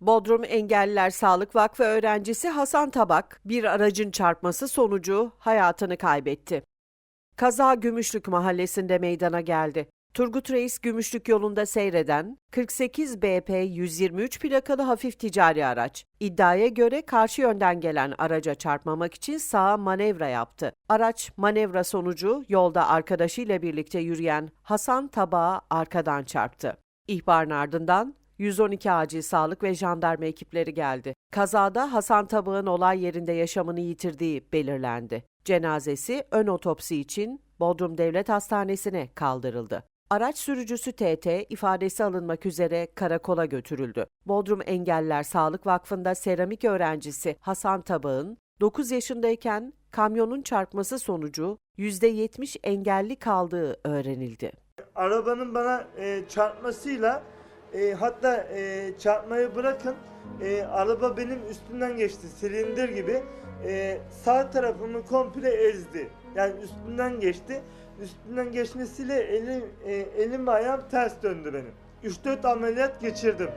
Bodrum Engelliler Sağlık Vakfı öğrencisi Hasan Tabak bir aracın çarpması sonucu hayatını kaybetti. Kaza Gümüşlük mahallesinde meydana geldi. Turgut Reis Gümüşlük yolunda seyreden 48 BP 123 plakalı hafif ticari araç. İddiaya göre karşı yönden gelen araca çarpmamak için sağa manevra yaptı. Araç manevra sonucu yolda arkadaşıyla birlikte yürüyen Hasan Tabak'a arkadan çarptı. İhbarın ardından 112 acil sağlık ve jandarma ekipleri geldi. Kazada Hasan Tabak'ın olay yerinde yaşamını yitirdiği belirlendi. Cenazesi ön otopsi için Bodrum Devlet Hastanesi'ne kaldırıldı. Araç sürücüsü TT ifadesi alınmak üzere karakola götürüldü. Bodrum Engelliler Sağlık Vakfı'nda seramik öğrencisi Hasan Tabak'ın 9 yaşındayken kamyonun çarpması sonucu %70 engelli kaldığı öğrenildi. arabanın bana e, çarpmasıyla e, hatta e, çarpmayı bırakın. E, araba benim üstümden geçti silindir gibi. E, sağ tarafımı komple ezdi. Yani üstünden geçti. Üstünden geçmesiyle elim e, elim ve ayağım ters döndü benim. 3-4 ameliyat geçirdim